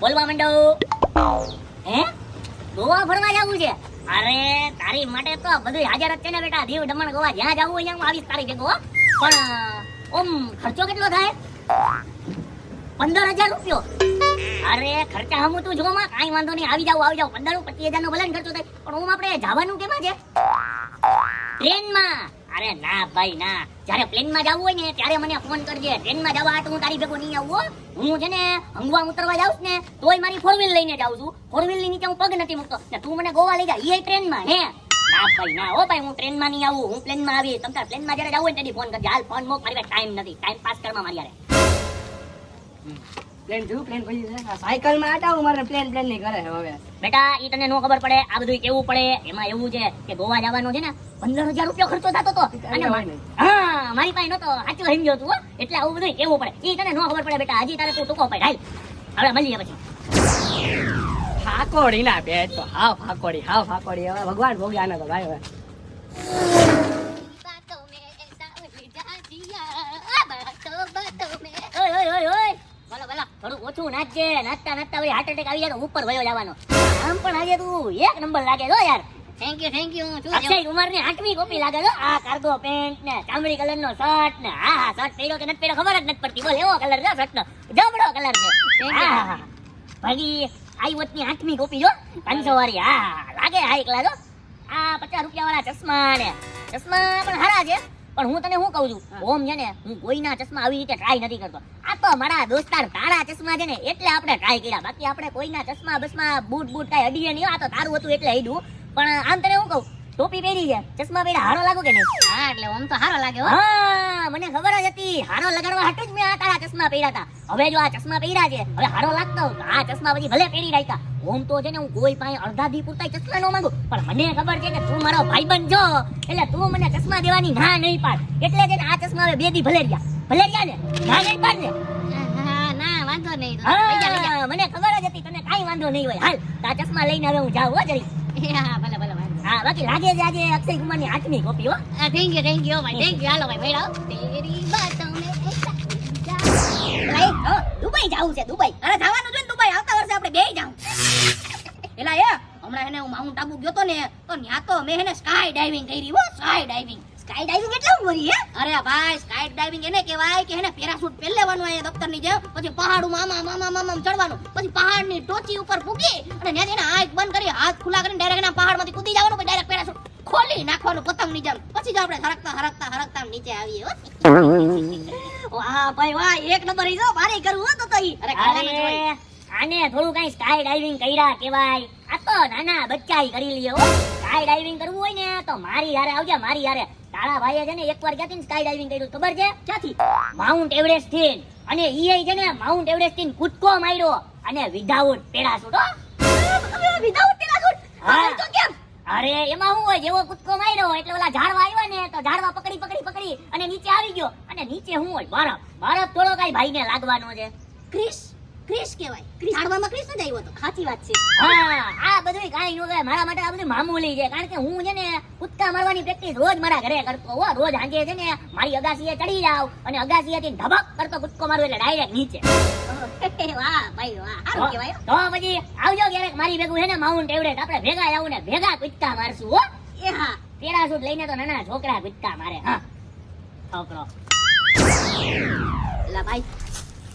બોલવા માંડો. હે? ગોવા ફરવા જવું છે? અરે, તારી માટે તો બધું હાજર જ છે ને બેટા. દીવ, દમણ, ગોવા જ્યાં જવું હોય ત્યાં આવીશ તારી ભેગો પણ, ઓમ, ખર્ચો કેટલો થાય? પંદર હજાર રૂપિયો. અરે, ખર્ચા હમું તું જો માં કાંઈ વાંધો નહીં, આવી જાવ આવી જાવ પંદર પચીસ હજાર નો ભલે ખર્ચો થાય. પણ ઓમ આપણે જવાનું કેમાં છે? ટ્રેનમાં. અરે ના ભાઈ, ના. જ્યારે પ્લેનમાં જવું હોય ને, ત્યારે મને ફોન કરજે. ટ્રેનમાં જવા હાટ હું તારી ભેગો નહીં આવું, હું. છે ને હંગવા ઉતરવા જાઉં ને, તોય મારી ફોર વ્હીલ લઈને જાઉં છું. ફોર વ્હીલની નીચે હું પગ નથી મૂકતો. ને તું મને ગોવા લઈ જા. એ ટ્રેનમાં, હે. ના ભાઈ, ના. હો ભાઈ, હું ટ્રેનમાં નહીં આવું. હું પ્લેનમાં આવી. તમ તાર પ્લેનમાં જ્યારે જવું હોય ને ફોન કરજે. હાલ ફોન મોક. મારી ટાઈમ નથી. ટાઈમ પાસ કરવા મારી યારે પ્લેન જોયું પ્લેન પછી સાયકલમાં આટાવું મારે પ્લેન પ્લેન નહીં કરે હવે. બેટા ઈ તને નો ખબર પડે આ બધું કેવું પડે. એમાં એવું છે કે ગોવા જવાનો છે ને પંદર હજાર રૂપિયા ખર્ચો થતો હતો અને. હા મારી પાસે નતો સાચું સમજ્યો તું. એટલે આવું બધું કેવું પડે. ઈ તને નો ખબર પડે બેટા હજી તારે તું ટૂંકો પડે. હાલ. હવે મળીએ પછી. ફાકોડી ના બે તો હા ફાકોડી હા ફાકોડી. હવે ભગવાન ભોગ્યા ને તો ભાઈ હવે. છું નાચે નાચતા નાચતા વળી હાર્ટ એટેક આવી જાય તો ઉપર વયો જવાનો. આમ પણ આજે તું એક નંબર લાગે તો યાર. થેન્ક યુ થેન્ક યુ શું અક્ષય કુમારની આઠમી કોપી લાગે છો આ કાર્ગો પેન્ટ ને ચામડી કલર નો શર્ટ ને હા હા શર્ટ પહેર્યો કે નથી પહેર્યો ખબર જ નથી પડતી. બોલ એવો કલર છે શર્ટ નો. જબડો કલર છે. હા હા ભાગી આઈ વોચની આઠમી કોપી જો પાંચસો વાળી. હા લાગે હાઈ ક્લાસ આ પચાસ રૂપિયા વાળા ચશ્મા ને. ચશ્મા પણ હારા છે. પણ હું તને શું કહું છું? ઓમ છે ને હું કોઈના ચશ્મા આવી રીતે ટ્રાય નથી કરતો. આ તો મારા દોસ્તાર તારા ચશ્મા છે ને એટલે આપણે ટ્રાય કર્યા. બાકી આપણે કોઈના ચશ્મા બસમાં બૂટ બૂટ કાંઈ અડીએ નહીં આ તો તારું હતું એટલે અડ્યું. પણ આમ તને શું કહું? ટોપી પહેરી છે. ચશ્મા પહેર્યા હારો લાગો કે નહીં? હા એટલે ઓમ તો સારો લાગે હા. મને ખબર જ હતી. હારો લગાડવા હાટું જ મેં આ તારા ચશ્મા પહેર્યા હતા. હવે જો આ ચશ્મા પહેર્યા છે હવે હારો લાગતો આ ચશ્મા પછી ભલે પહેરી રાખ્યા. ઓમ તો છે ને હું કોઈ પાસે અડધા દી પૂરતા ચશ્મા નો માંગુ. પણ મને ખબર છે કે તું મારો ભાઈ બન જો એટલે તું મને ચશ્મા દેવાની ના નહીં પાડ. એટલે છે આ ચશ્મા હવે બે દી ભલે ગયા ભલે ગયા ને? ના નહીં પાડ ને? મને ખબર હતી તને કાઈ વાંધો નહીં હોય. હાલ તા ચશ્મા લઈને હું જાઉં હો હા બાકી લાગે છે અક્ષય કુમારની કોપી હો. Thank you thank you Dubai જાવું છે દુબઈ. જવાનું હું માઉન્ટ ગયો તો ને તો ન્યા તો મેં એને સ્કાય ડાઇવિંગ કરી હો સ્કાય ડાઇવિંગ સ્કાય ડાઇવિંગ એટલે હું બોલી હે? અરે ભાઈ સ્કાય ડાઇવિંગ એને કહેવાય કે એને પેરાશૂટ પહેરી લેવાનું અહીંયા દફતરની જેમ પછી પહાડું મામા મામા આમ ચડવાનું પછી પહાડની ટોચી ઉપર પૂગી અને ત્યાંથી એને આંખ બંધ કરી હાથ ખુલ્લા કરીને ડાયરેક્ટ એના પહાડમાંથી કૂદી જવાનું પછી ડાયરેક્ટ પેરાશૂટ ખોલી નાખવાનું પતંગની જેમ. પછી જો આપણે હરકતા હરકતા હરકતા નીચે આવીએ હો. વાહ ભાઈ વાહ એક નંબર ઈ જો મારે કરવું હો તો ઈ. અરે. આને થોડું કઈ સ્કાય ડાઇવિંગ કર્યા કેવાય આ તો નાના બચ્ચાઈ કરી લ્યો સ્કાય ડાઇવિંગ કરવું હોય ને તો મારી યારે આવજે મારી યારે તારા ભાઈએ છે ને એકવાર ક્યાંથી સ્કાય ડાઇવિંગ કર્યું ખબર છે? ક્યાંથી? માઉન્ટ એવરેસ્ટથી. અને ઈ છે ને માઉન્ટ એવરેસ્ટથી કૂદકો માર્યો. અને વિધાઉટ પેરાશૂટ હો. Without parachute? હા. તો કેમ? અરે એમાં હું હોય? જેવો કૂદકો માર્યો એટલે ઓલા ઝાડવા આવ્યા ને તો ઝાડવા પકડી પકડી પકડી અને નીચે આવી ગયો. અને નીચે હું હોય? બરફ. બરફ થોડો કઈ ભાઈને લાગવાનો છે. ક્રિસ? ક્રિસ કહેવાય. ઝાડવામાં ક્રિશ જ આવ્યો હતો સાચી વાત છે. હા. આ બધું કાંઈ ન કહેવાય મારા માટે આ બધું મામૂલી છે. કારણ કે હું છે ને કૂદકા મારવાની પ્રેક્ટિસ રોજ મારા ઘરે કરતો હો. રોજ સાંજે છે ને મારી અગાસીએ ચડી જાવ અને અગાસીએથી ધબક કરતો કૂદકો મારું એટલે ડાયરેક્ટ નીચે. વાહ ભાઈ વાહ. સારું કહેવાય તો પછી આવજો ક્યારેક મારી ભેગું છે ને માઉન્ટ એવરેસ્ટ આપણે ભેગા આવું ને ભેગા કૂદકા મારશું હો. એ હા. પેરાશૂટ લઈને તો નાના છોકરા કૂદકા મારે. હા. છોકરો. ભાઈ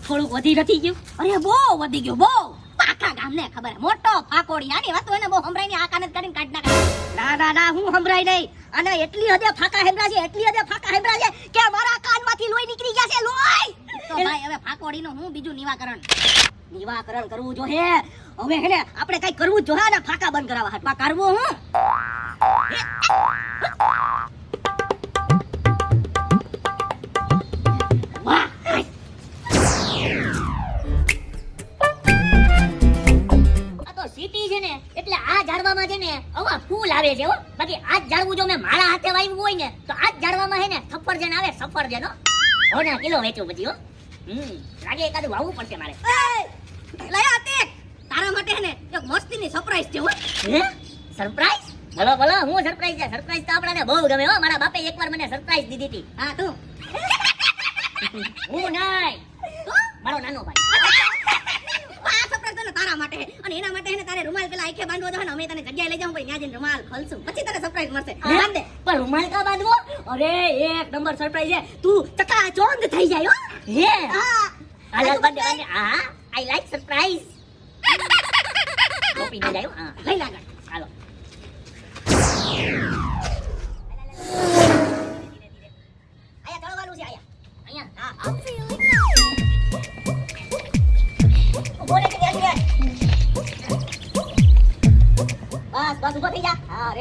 થોડુંક વધી નથી ગયું. અરે બહુ વધી ગયું બહુ. પાકા ગામને ખબર. મોટો ફાકોડી આની વાતો એને બહુ સંભળાય નહીં. આ કાને કાઢી નાખે. ના ના ના હું સંભળાય નહીં. અને એટલી હદે ફાકા હેબરા છે એટલી હદે ફાકા હેબરા છે કે મારા કાનમાંથી લોહી નીકળી ગયા છે લોહી! તો ભાઈ હવે ફાકોડીનું હું બીજું નિવાકરણ? નિવાકરણ કરવું જોઈએ હવે હેને આપણે કઈ કરવું જોઈએ ને ફાકા બંધ કરાવવા હાટવા કરવું હું? આવા છે હો. બાકી આજ જાળવું જો મેં મારા હાથે વાવ્યું હોય ને તો આજ જાળવામાં હે ને સફરજન આવે સફરજન હો. હોના કિલો વેચું પછી હો. હમ લાગે એકાદું વાવવું પડશે મારે. લયા તે. તારા માટે ને એક મસ્તીની સરપ્રાઈઝ છે હો. હે? સરપ્રાઈઝ બોલો બોલો હું સરપ્રાઈઝ છે? સરપ્રાઈઝ તો આપણાને બહુ ગમે હો. મારા બાપે એકવાર મને સરપ્રાઈઝ દીધી હતી. હા તું. હું નહીં. મારો નાનો ભાઈ. આ એના માટે અને એના માટે એને તારે રૂમાલ પેલા આખે બાંધવો જો ને અમે તને જગ્યાએ લઈ જાઉં ભાઈ ત્યાં જઈને રૂમાલ ખોલશું. પછી તને સરપ્રાઈઝ મળશે? બાંધ. દે પણ રૂમાલ કા બાંધવો? અરે એક નંબર સરપ્રાઈઝ છે. તું ચકાચોંધ થઈ જાય હો. હે. બાંધ દે. હા આઈ લાઈક સરપ્રાઈઝ કોપી જાય હા. લઈ લાગ હાલો. આયા છે આયા. અહીંયા. હા.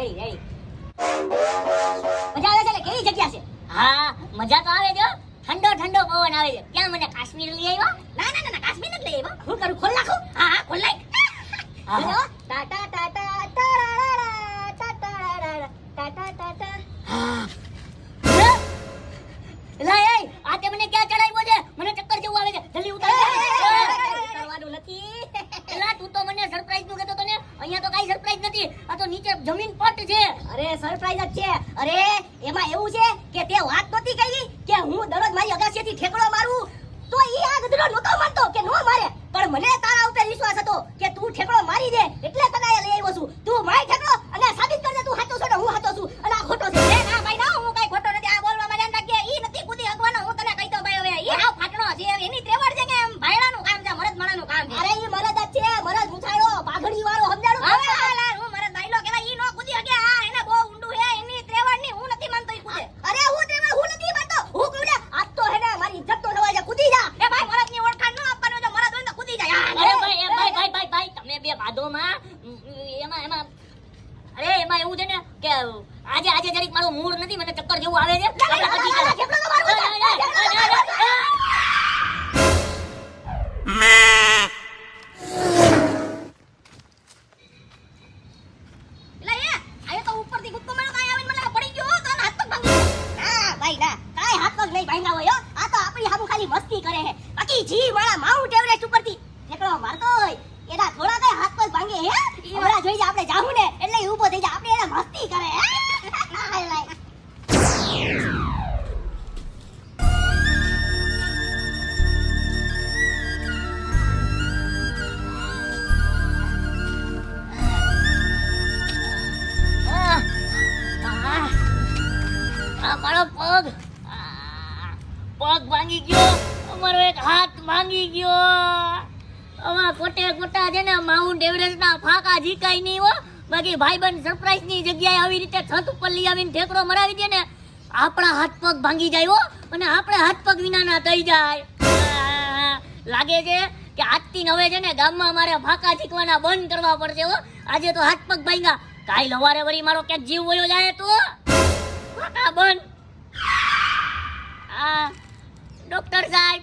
રેડી રેડી મજા આવે છે કેવી જગ્યા છે? હા મજા તો આવે છે ઠંડો ઠંડો પવન આવે છે. ક્યાં મને કાશ્મીર લઈ આવ્યો? ના ના ના કાશ્મીર નથી લઈ આવ્યો. હું કરું? ખોલ નાખું? હા હા ખોલ નાખ. હા. ટાટા ટાટા ટાટા ટાટા ટા તારારારા, ટા તારારારા, ટા ટા ટા ટા. એલા એ આ તે મને ક્યાં ચડાવ્યો છે મને ચક્કર જેવું આવે છે જલ્દી ઉતાર કરવાનું નથી એલા તું તો મને સરપ્રાઈઝનું કહેતો તો ને અહીંયા તો કાઈ સરપ્રાઈઝ નથી આ તો નીચે જમીન પટ છે અરે સરપ્રાઈઝ જ છે અરે એમાં એવું છે કે તે વાત નહોતી કહી કે હું દરરોજ મારી અગાસીએથી ઠેકડો મારું તો ઈ આ ગધેડો નહોતો માનતો કે નો મારે પણ મને તારા ઉપર વિશ્વાસ હતો કે તું ઠેકડો મારી દે એટલે તને લઈ આવ્યો છું. તું મારી આપણે જાહું ને એટલે ઊભો થઈ જાય. આપણે એને મસ્તી કરે. પગ. પગ ગયો. અમારો એક હાથ ભાંગી ગયો. અમારા કોટે કોટા છે ને, માઉન્ટ એવરેસ્ટ ના કઈ નહીં હો. બાકી ભાઈબંધ સરપ્રાઈઝની જગ્યાએ આવી રીતે છત ઉપર લઈ આવીને ઠેકડો મરાવી દે ને, આપણા હાથ પગ ભાંગી જાય હો. અને આપણે હાથ પગ વિનાના થઈ જાય. લાગે છે કે આજથી હવે છે ને, ગામમાં મારે ફાકા ચીકવાના બંધ કરવા પડશે હો. આજે તો હાથ પગ ભાંગ્યા. કાલ સવારે વળી મારો ક્યાંક જીવ વયો જાય તો? ફાકા બંધ. આ ડોક્ટર સાહેબ.